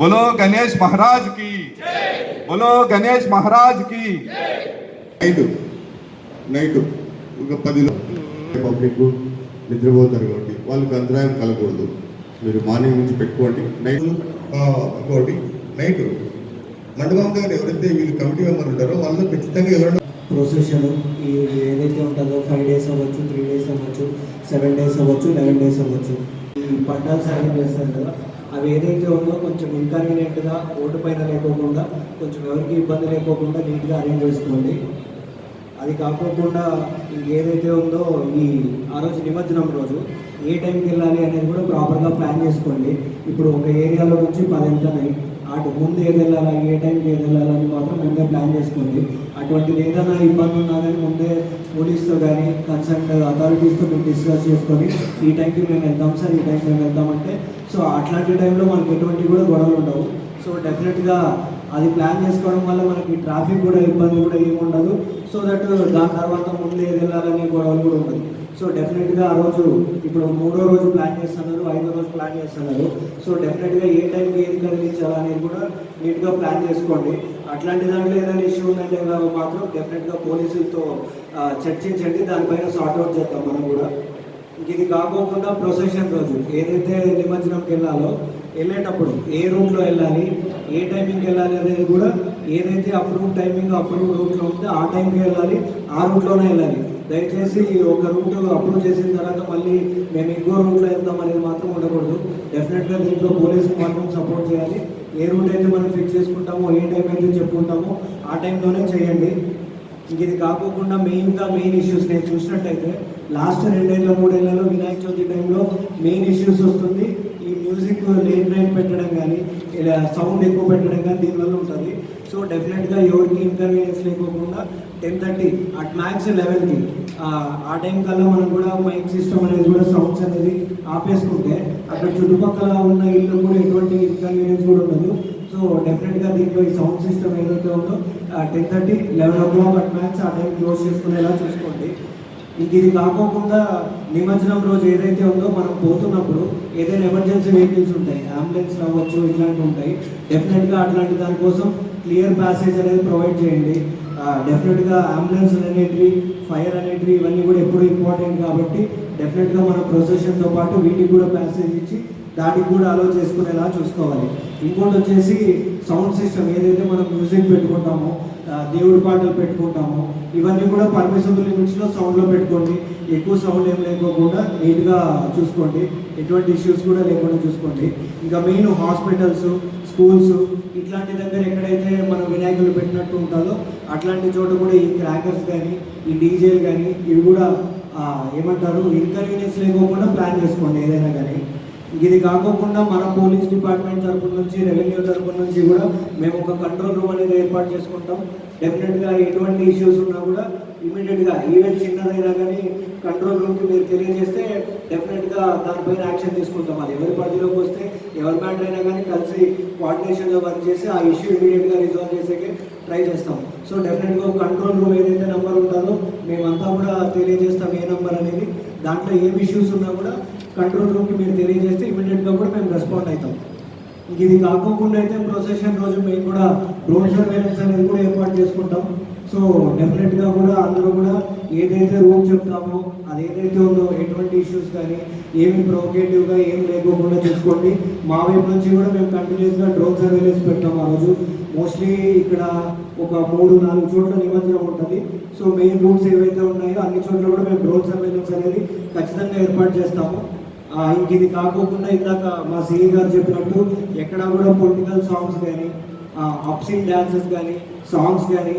बोलो గణేష్ మహారాజ్కి बोलो గణేష్ మహారాజ్కి నైట్ నైట్ ఒక పదిలో పబ్లిక్ నిద్రపోతారు కాబట్టి వాళ్ళకి అంతరాయం కలగకూడదు. మీరు మార్నింగ్ నుంచి పెట్టుకోండి. నైట్ పెట్టుకోండి నైట్. మండపం గారు ఎవరైతే వీళ్ళు కమిటీ మెంబర్ ఉంటారో వాళ్ళు ఖచ్చితంగా ఎవరైనా ప్రొసెషన్ ఈ ఏదైతే ఉంటుందో ఫైవ్ డేస్ అవ్వచ్చు త్రీ డేస్ అవ్వచ్చు సెవెన్ డేస్ అవ్వచ్చు లెవెన్ డేస్ అవ్వచ్చు. ఈ పట్టాలు సాయం చేస్తారు కదా అవి ఏదైతే ఉందో కొంచెం ఇన్కన్వీనియంట్గా రోడ్డు పైన లేకోకుండా కొంచెం ఎవరికి ఇబ్బంది లేకోకుండా నీట్గా అరేంజ్ చేసుకోండి. అది కాకోకుండా ఇంకేదైతే ఉందో ఈ ఆ రోజు నిమజ్జనం రోజు ఏ టైంకి వెళ్ళాలి అనేది కూడా ప్రాపర్గా ప్లాన్ చేసుకోండి. ఇప్పుడు ఒక ఏరియాలో నుంచి పది వెళ్తున్నాయి అటు ముందు ఏది వెళ్ళాలా ఏ టైంకి ఏది వెళ్ళాలని మాత్రం ముందే ప్లాన్ చేసుకోండి. అటువంటిది ఏదైనా ఇబ్బంది ఉన్నా కానీ ముందే పోలీస్తో కానీ కన్సర్న్ అథారిటీస్తో మీరు డిస్కస్ చేసుకొని ఈ టైంకి మేము వెళ్తాం సార్ ఈ టైంకి మేము వెళ్తామంటే సో అట్లాంటి టైంలో మనకి ఎటువంటి కూడా గొడవలు ఉండవు. సో డెఫినెట్గా అది ప్లాన్ చేసుకోవడం వల్ల మనకి ట్రాఫిక్ కూడా ఇబ్బంది కూడా ఏమి ఉండదు. సో దట్ దాని తర్వాత ముందు ఏది వెళ్ళాలనే గొడవలు కూడా ఉండదు. సో డెఫినెట్గా ఆ రోజు ఇప్పుడు మూడో రోజు ప్లాన్ చేస్తున్నారు ఐదో రోజు ప్లాన్ చేస్తున్నారు. సో డెఫినెట్గా ఏ టైంకి ఏది కదిలించాలనేది కూడా నీట్గా ప్లాన్ చేసుకోండి. అట్లాంటి దాంట్లో ఏదైనా ఇష్యూ ఉందంటే మాత్రం డెఫినెట్గా పోలీసులతో చర్చించండి. దానిపైన సార్ట్అవుట్ చేద్దాం మనం కూడా. ఇది కాకోకుండా ప్రొసెషన్ రోజు. ఏదైతే నిమజ్జనంకి వెళ్ళాలో వెళ్ళేటప్పుడు ఏ రూట్లో వెళ్ళాలి ఏ టైమింగ్కి వెళ్ళాలి అనేది కూడా ఏదైతే అప్రూవ్ టైమింగ్ అప్రూవ్ రూట్లో ఉందో ఆ టైంకి వెళ్ళాలి ఆ రూట్లోనే వెళ్ళాలి. దయచేసి ఒక రూట్ అప్రూవ్ చేసిన తర్వాత మళ్ళీ మేము ఇంకో రూట్లో వెళ్తాం అనేది మాత్రం ఉండకూడదు. డెఫినెట్గా దీంట్లో పోలీసులు మాత్రం సపోర్ట్ చేయాలి. ఏ రూట్ అయితే మనం ఫిక్స్ చేసుకుంటామో ఏ టైం అయితే చెప్పుకుంటామో ఆ టైంలోనే చేయండి. ఇంక ఇది కాకోకుండా మెయిన్గా మెయిన్ ఇష్యూస్ నేను చూసినట్టయితే లాస్ట్ రెండేళ్ళ మూడేళ్ళలో వినాయక చవితి టైంలో మెయిన్ ఇష్యూస్ వస్తుంది. ఈ మ్యూజిక్ లేట్ నైట్ పెట్టడం కానీ ఇలా సౌండ్ ఎక్కువ పెట్టడం కానీ దీనివల్ల ఉంటుంది. సో డెఫినెట్గా ఎవరికి ఇన్కన్వీనియన్స్ లేకోకుండా టెన్ థర్టీ అట్ మ్యాక్స్ లెవెన్కి ఆ టైం కల్లా మనం కూడా మైక్ సిస్టమ్ అనేది కూడా సౌండ్స్ అనేది ఆపేసుకుంటే అక్కడ చుట్టుపక్కల ఉన్న ఇల్లు కూడా ఎటువంటి ఇన్కన్వీనియన్స్ కూడా ఉండదు. సో డెఫినెట్గా దీంట్లో ఈ సౌండ్ సిస్టమ్ ఏదైతే ఉందో ten thirty eleven o'clock at max ఆ టైం క్లోజ్ చేసుకునేలా చూసుకోండి. ఇంక ఇది కాకోకుండా నిమజ్జనం రోజు ఏదైతే ఉందో మనం పోతున్నప్పుడు ఏదైనా ఎమర్జెన్సీ వెహికల్స్ ఉంటాయి అంబులెన్స్ రావచ్చు ఇట్లాంటివి ఉంటాయి. డెఫినెట్గా అట్లాంటి దానికోసం క్లియర్ ప్యాసేజ్ అనేది ప్రొవైడ్ చేయండి. డెఫినెట్గా అంబులెన్స్ అనేటివి ఫైర్ అనేటివి ఇవన్నీ కూడా ఎప్పుడు ఇంపార్టెంట్ కాబట్టి డెఫినెట్గా మన ప్రొసెషన్తో పాటు వీటికి కూడా ప్యాసేజ్ ఇచ్చి దాటికి కూడా అలో చేసుకునేలా చూసుకోవాలి. ఇంకోటి వచ్చేసి సౌండ్ సిస్టమ్ ఏదైతే మనం మ్యూజిక్ పెట్టుకుంటామో దేవుడి పాటలు పెట్టుకుంటామో ఇవన్నీ కూడా పర్మిసబుల్ లిమిట్స్లో సౌండ్లో పెట్టుకోండి. ఎక్కువ సౌండ్ ఏం లేకోకుండా నీట్గా చూసుకోండి. ఎటువంటి ఇష్యూస్ కూడా లేకుండా చూసుకోండి. ఇంకా మెయిన్ హాస్పిటల్స్ స్కూల్స్ ఇట్లాంటి దగ్గర ఎక్కడైతే మనం వినాయకులు పెట్టినట్టు ఉంటుందో అట్లాంటి చోట కూడా ఈ క్రాకర్స్ కానీ ఈ డీజేలు కానీ ఇవి కూడా ఏమంటారు ఇన్కన్వీనియన్స్ లేకోకుండా ప్లాన్ చేసుకోండి ఏదైనా కానీ ఇది కాకోకుండా మన పోలీస్ డిపార్ట్మెంట్ తరపు నుంచి రెవెన్యూ తరపు నుంచి కూడా మేము ఒక కంట్రోల్ రూమ్ అనేది ఏర్పాటు చేసుకుంటాం. డెఫినెట్గా ఎటువంటి ఇష్యూస్ ఉన్నా కూడా ఇమీడియట్గా ఈవెంట్ చిన్నదైనా కానీ కంట్రోల్ రూమ్కి మీరు తెలియజేస్తే డెఫినెట్గా దానిపైన యాక్షన్ తీసుకుంటాం. అది ఎవరి పరిధిలోకి వస్తే ఎవరి మ్యాటర్ అయినా కానీ కలిసి కోఆర్డినేషన్లో వర్క్ చేసి ఆ ఇష్యూ ఇమీడియట్గా రిజాల్వ్ చేసేకి ట్రై చేస్తాం. సో డెఫినెట్గా కంట్రోల్ రూమ్ ఏదైతే నెంబర్ ఉంటుందో మేమంతా కూడా తెలియజేస్తాం ఏ నెంబర్ అనేది. దాంట్లో ఏం ఇష్యూస్ ఉన్నా కూడా కంట్రోల్ రూమ్కి మీరు తెలియజేస్తే ఇమీడియట్గా కూడా మేము రెస్పాండ్ అవుతాం. ఇది కాకోకుండా అయితే ప్రొసెషన్ రోజు మేము కూడా డ్రోన్ సర్వేలెన్స్ అనేది కూడా ఏర్పాటు చేసుకుంటాం. సో డెఫినెట్గా కూడా అందరూ కూడా ఏదైతే రూల్ చెప్తామో అది ఏదైతే ఉందో ఎటువంటి ఇష్యూస్ కానీ ఏమి ప్రొవోకేటివ్గా ఏం లేకోకుండా చూసుకోండి. మా వైపు నుంచి కూడా మేము కంటిన్యూస్గా డ్రోన్ సర్వేలెన్స్ పెట్టాం ఆ రోజు. మోస్ట్లీ ఇక్కడ ఒక మూడు నాలుగు చోట్ల నిమజ్జనం ఉంటుంది. సో మెయిన్ రూట్స్ ఏవైతే ఉన్నాయో అన్ని చోట్ల కూడా మేము డ్రోన్ సర్వేలెన్స్ అనేది ఖచ్చితంగా ఏర్పాటు చేస్తాము. ఇంక ఇది కాకోకుండా ఇందాక మా సిఈ గారు చెప్పినట్టు ఎక్కడ కూడా పొలిటికల్ సాంగ్స్ కానీ అప్సిన్ డ్యాన్సెస్ కానీ సాంగ్స్ కానీ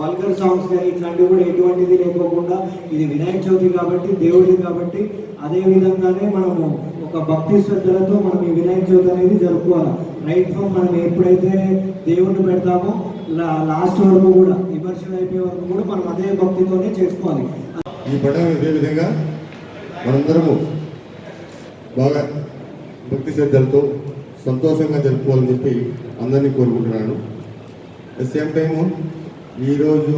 వల్గర్ సాంగ్స్ కానీ ఇట్లాంటివి కూడా ఎటువంటిది లేకోకుండా ఇది వినాయక చవితి కాబట్టి దేవుడిది కాబట్టి అదే విధంగానే మనము ఒక భక్తి శ్రద్ధలతో మనం ఈ వినాయక చవితి అనేది జరుపుకోవాలి. రైట్ ఫ్రమ్ మనం ఎప్పుడైతే దేవుడిని పెడతామో లా- లాస్ట్ వరకు కూడా విమర్శన అయిపోయే వరకు కూడా మనం అదే భక్తితోనే చేసుకోవాలి. ఈ పండుగ ఇదే విధంగా మనందరము బాగా భక్తి శ్రద్ధలతో సంతోషంగా జరుపుకోవాలని చెప్పి అందరినీ కోరుకుంటున్నాను. అట్ సేమ్ టైము ఈరోజు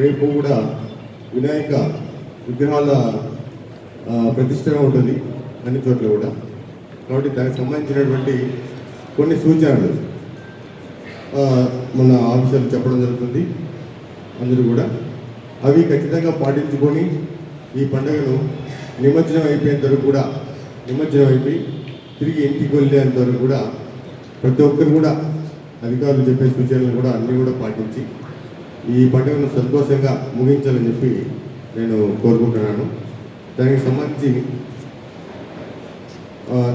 రేపు కూడా వినాయక విగ్రహాల ప్రతిష్టన ఉంటుంది అన్ని చోట్ల కూడా. కాబట్టి దానికి సంబంధించినటువంటి కొన్ని సూచనలు మన ఆఫీసర్లు చెప్పడం జరుగుతుంది. అందరూ కూడా అవి ఖచ్చితంగా పాటించుకొని ఈ పండుగను నిమజ్జనం అయిపోయేంత వరకు కూడా నిమజ్జనం అయిపోయి తిరిగి ఇంటికి వెళ్ళేంత వరకు కూడా ప్రతి ఒక్కరు కూడా అధికారులు చెప్పే సూచనలు కూడా అన్నీ కూడా పాటించి ఈ పండుగను సంతోషంగా ముగించాలని చెప్పి నేను కోరుకుంటున్నాను. దానికి సంబంధించి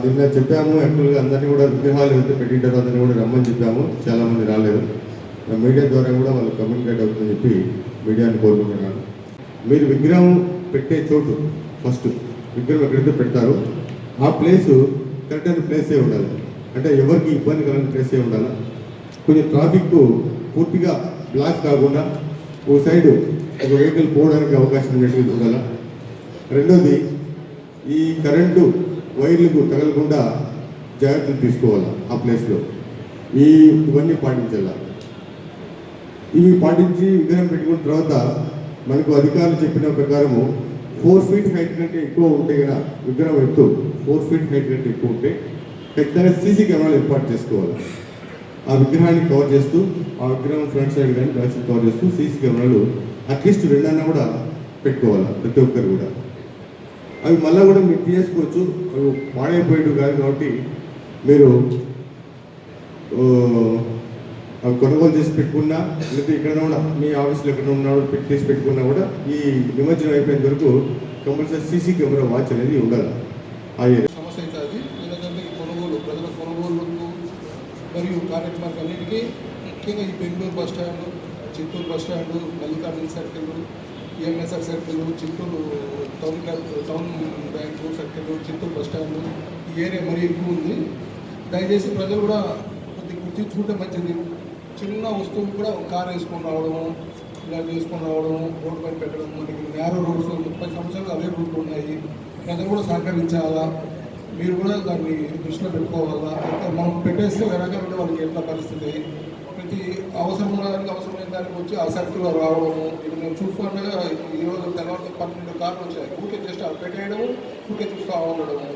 నిన్న చెప్పాము యాక్చువల్గా అందరినీ కూడా విగ్రహాలు అయితే పెట్టింటారు అందరినీ కూడా రమ్మని చెప్పాము. చాలా మంది రాలేదు మీడియా ద్వారా కూడా వాళ్ళు కమ్యూనికేట్ అవుతుందని చెప్పి మీడియాని కోరుకుంటున్నాను. మీరు విగ్రహం పెట్టే చోటు ఫస్ట్. విగ్రహం ఎక్కడైతే పెడతారో ఆ ప్లేస్ కరెక్ట్ అయిన ప్లేసే ఉండాలి. అంటే ఎవరికి ఇబ్బంది కలగని ప్లేసే ఉండాలి? కొంచెం ట్రాఫిక్ పూర్తిగా బ్లాక్ కాకుండా ఓ సైడ్ ఒక వెహికల్ పోవడానికి అవకాశం ఉండేటువంటి ఉండాలి? రెండోది ఈ కరెంటు వైర్లకు తగలకుండా జాగ్రత్తలు తీసుకోవాలి ఆ ప్లేస్లో ఈ ఇవన్నీ పాటించాలి? ఇవి పాటించి విగ్రహం పెట్టుకున్న తర్వాత మనకు అధికారులు చెప్పిన ప్రకారము ఫోర్ ఫీట్ హైట్ కంటే ఎక్కువ ఉంటే కదా విగ్రహం ఎత్తు. ఫోర్ ఫీట్ హైట్ కంటే ఎక్కువ ఉంటే పెద్దగా సీసీ కెమెరాలు ఏర్పాటు చేసుకోవాలి. ఆ విగ్రహాన్ని కవర్ చేస్తూ ఆ విగ్రహం ఫ్రంట్ సైడ్ కానీ బ్యాక్ సైడ్ కవర్ చేస్తూ సీసీ కెమెరాలు అట్లీస్ట్ రెండన్నా కూడా పెట్టుకోవాలి ప్రతి ఒక్కరు కూడా. అవి మళ్ళీ కూడా మీరు తీసుకోవచ్చు అవి పాడైపోయాడు కాదు కాబట్టి మీరు కొనుగోలు చేసి పెట్టుకున్నా లేకపోతే ఇక్కడ కూడా మీ ఆఫీస్లో ఎక్కడ ఉన్నా పెట్టి తీసి పెట్టుకున్నా కూడా ఈ నిమజ్జనం అయిపోయిన వరకు కంపల్సరీ సీసీ కెమెరా వాచ్ అనేది ఉండాలి. ఆ సమస్య అయితే అది ఎందుకంటే ఈ కొనుగోలు ప్రజల కొనుగోలుకు మరియు కార్యక్రమాలకు అన్నిటికీ ముఖ్యంగా ఈ Bengaluru bus stand Chittoor bus stand Mallikarjuna circle E M S R circle Chittoor town town bank circle Chittoor bus stand ఈ ఏరియా మరీ ఎక్కువ ఉంది. దయచేసి ప్రజలు కూడా కొద్దిగా గుర్తించుకుంటే మంచిది. చిన్న వస్తువులు కూడా ఒక కార్ వేసుకొని రావడము ఇలా వేసుకొని రావడం రోడ్డు పైన పెట్టడం మనకి నేరో రోడ్స్ ముప్పై సంవత్సరాలు అవే రూట్లు ఉన్నాయి. ప్రజలు కూడా సహకరించాలా? మీరు కూడా దాన్ని దృష్టిలో పెట్టుకోవాలా? అయితే మనం పెట్టేస్తే వెనక ఉంటే వాళ్ళకి ఎట్లా పరిస్థితి? ప్రతి అవసరం ఉన్న దానికి అవసరమైన దానికి వచ్చి ఆ సర్కిల్లో రావడము. ఇప్పుడు నేను చూసుకుండగా ఈరోజు తెల్లవారు పన్నెండు కార్లు వచ్చాయి. ఊరికే జస్ట్ అవి పెట్టేయడము ఊరికే చూస్తూ ఉండడము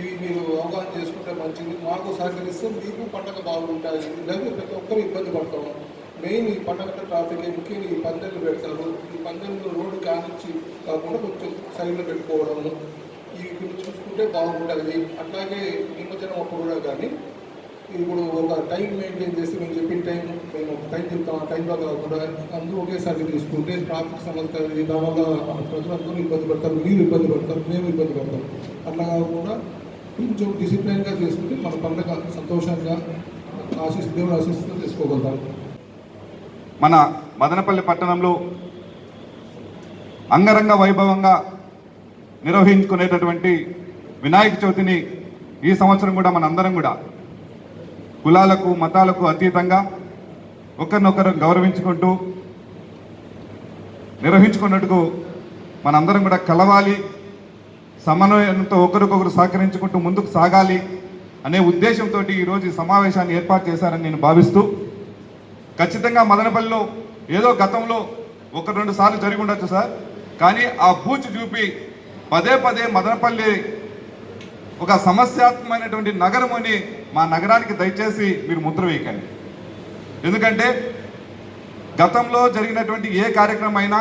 ఇవి మీరు అవగాహన చేసుకుంటే మంచిది. మాకు సహకరిస్తే మీకు పండగ బాగుంటాయి. లేకపోతే ప్రతి ఒక్కరు ఇబ్బంది పడతాము మెయిన్ ఈ పండగ ట్రాఫిక్ ముఖ్యంగా ఈ పందెలు పెడతారు. ఈ పందెలు రోడ్డు కానిచ్చి కాకుండా కొంచెం సైడ్లో పెట్టుకోవడము. ఇవి కొన్ని చూసుకుంటే బాగుంటుంది అట్లాగే నిమజ్జనం అప్పుడు కూడా కానీ ఇప్పుడు ఒక టైం మెయింటైన్ చేసి మేము చెప్పిన టైం మేము ఒక టైం చెప్తాం. ఆ టైంలో కాకుండా అందరూ ఒకేసారి తీసుకుంటే ట్రాఫిక్ సమస్య దానివల్ల ప్రజలందరూ ఇబ్బంది పడతారు. మీరు ఇబ్బంది పడతారు. మేము ఇబ్బంది పడతాం. అట్లా కాకుండా కొంచెం డిసిప్లైన్గా చేసుకుంటే మన పండుగ సంతోషంగా ఆశిస్తూ దేవుడు ఆశిస్తూ చేసుకోగలుగుతాం. మన మదనపల్లి పట్టణంలో అంగరంగ వైభవంగా నిర్వహించుకునేటటువంటి వినాయక చవితిని ఈ సంవత్సరం కూడా మనందరం కూడా కులాలకు మతాలకు అతీతంగా ఒకరినొకరు గౌరవించుకుంటూ నిర్వహించుకున్నట్టుకు మనందరం కూడా కలవాలి. సమన్వయంతో ఒకరికొకరు సహకరించుకుంటూ ముందుకు సాగాలి అనే ఉద్దేశంతో ఈరోజు ఈ సమావేశాన్ని ఏర్పాటు చేశారని నేను భావిస్తూ ఖచ్చితంగా మదనపల్లిలో ఏదో గతంలో ఒక రెండు సార్లు జరిగి ఉండొచ్చు సార్. కానీ ఆ పూచి చూపి పదే పదే మదనపల్లి ఒక సమస్యాత్మకమైనటువంటి నగరం అని మా నగరానికి దయచేసి మీరు ముద్ర వేయకండి. ఎందుకంటే గతంలో జరిగినటువంటి ఏ కార్యక్రమం అయినా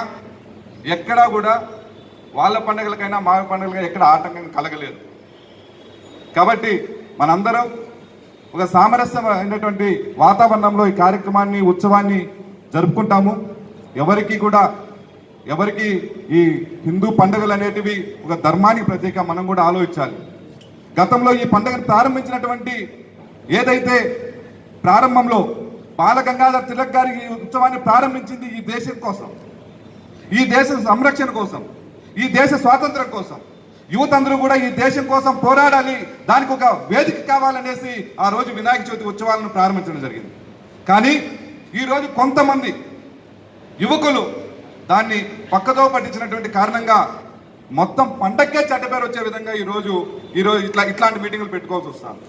ఎక్కడా కూడా వాళ్ళ పండుగలకైనా మా పండుగలకైనా ఎక్కడ ఆటంకం కలగలేదు. కాబట్టి మనందరం ఒక సామరస్యమైనటువంటి వాతావరణంలో ఈ కార్యక్రమాన్ని ఉత్సవాన్ని జరుపుకుంటాము. ఎవరికి కూడా ఎవరికి ఈ హిందూ పండుగలు అనేటివి ఒక ధర్మానికి ప్రత్యేక మనం కూడా ఆలోచించాలి. గతంలో ఈ పండుగను ప్రారంభించినటువంటి ఏదైతే ప్రారంభంలో బాలగంగాధర్ తిలక్ గారి ఈ ఉత్సవాన్ని ప్రారంభించింది ఈ దేశం కోసం ఈ దేశ సంరక్షణ కోసం ఈ దేశ స్వాతంత్రం కోసం యువత అందరూ కూడా ఈ దేశం కోసం పోరాడాలి దానికి ఒక వేదిక కావాలనేసి ఆ రోజు వినాయక చవితి ఉత్సవాలను ప్రారంభించడం జరిగింది. కానీ ఈరోజు కొంతమంది యువకులు దాన్ని పక్కదో పట్టించినటువంటి కారణంగా మొత్తం పండక్కే చెడ్డపేరు వచ్చే విధంగా ఈరోజు ఈరోజు ఇట్లా ఇట్లాంటి మీటింగులు పెట్టుకోవాల్సి వస్తుంది.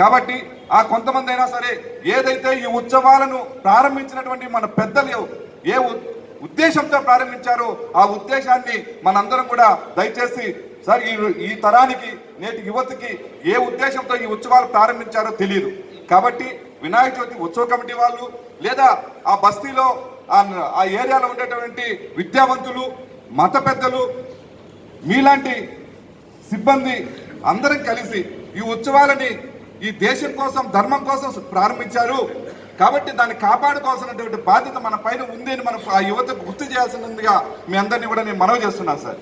కాబట్టి ఆ కొంతమంది అయినా సరే ఏదైతే ఈ ఉత్సవాలను ప్రారంభించినటువంటి మన పెద్దలు ఏ ఉద్దేశంతో ప్రారంభించారో. ఆ ఉద్దేశాన్ని మనందరం కూడా దయచేసి సార్ ఈ ఈ తరానికి నేటి యువతకి ఏ ఉద్దేశంతో ఈ ఉత్సవాలు ప్రారంభించారో తెలియదు కాబట్టి వినాయక చవితి ఉత్సవ కమిటీ వాళ్ళు లేదా ఆ బస్తీలో ఆ ఆ ఏరియాలో ఉండేటువంటి విద్యావంతులు మత పెద్దలు మీలాంటి సిబ్బంది అందరం కలిసి ఈ ఉత్సవాలని ఈ దేశం కోసం ధర్మం కోసం ప్రారంభించారు. కాబట్టి దాన్ని కాపాడుకోవాల్సినటువంటి బాధ్యత మన పైన ఉంది అని మనం ఆ యువతకు గుర్తు చేయాల్సినందుగా మీ అందరినీ కూడా నేను మనవి చేస్తున్నాను సార్.